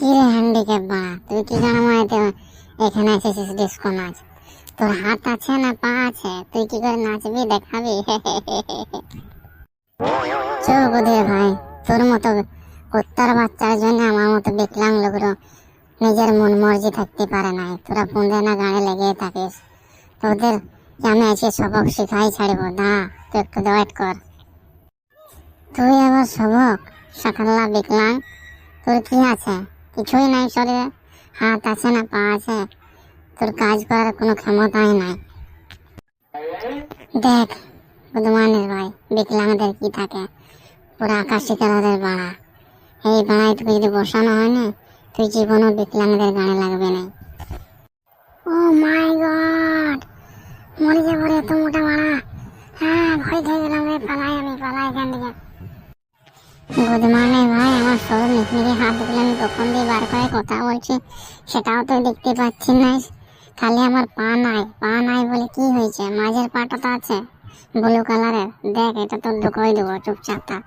কি রে হ্যান্ডিক্যাপ বাড়া তুই কি জানো মাইতে এখানে এসেছিস ডিস্কো নাচ। তোর হাত আছে না পা আছে? তুই কি করে নাচবি, দেখাবি? চুপ বুধির ভাই, তোর মতো কুত্তার বাচ্চার জন্য আমার মতো বিকলাং লোকরা নিজের মন মর্জি থাকতে পারে নাই। তোরা পুঁদে না গাড়ি লেগে থাকিস। তোদের আমি আজকে সবক শিখাই ছাড়বো। না তুই একটু ওয়েট কর। তুই আবার সবক? সকাল্লা বিকলাং? তোর কি আছে? কিছুই নাই শরীরে। হাত আছে না, পা আছে, তোর কাজ করার কোনো ক্ষমতাই নাই। দেখ বুধমানের ভাই বিকলাংদের কি থাকে? পুরো আকাশি কালারের বাড়া। এই বাড়ায় তোকে যদি বসানো হয় না, তুই জীবনও বিকলাঙ্গদের গানে লাগবে না। Oh my god! মরে যাব রে মোটা মারা হ্যাঁ ভয় গেলাম রে, পালাই আমি, পালাই এখান থেকে। বুধমানে ভাই, আমার শরীর মিটমিটে হাত দুগুলো আমি কখন দিয়ে বার করে কথা বলছি, সেটাও তো দেখতে পাচ্ছি না। খালি আমার পা নাই পা নাই বলে কি হয়েছে? মাঝের পাটা তো আছে ব্লু কালারের দেখ, এটা তো ঢুকোই দেবো চুপচাপ থাক।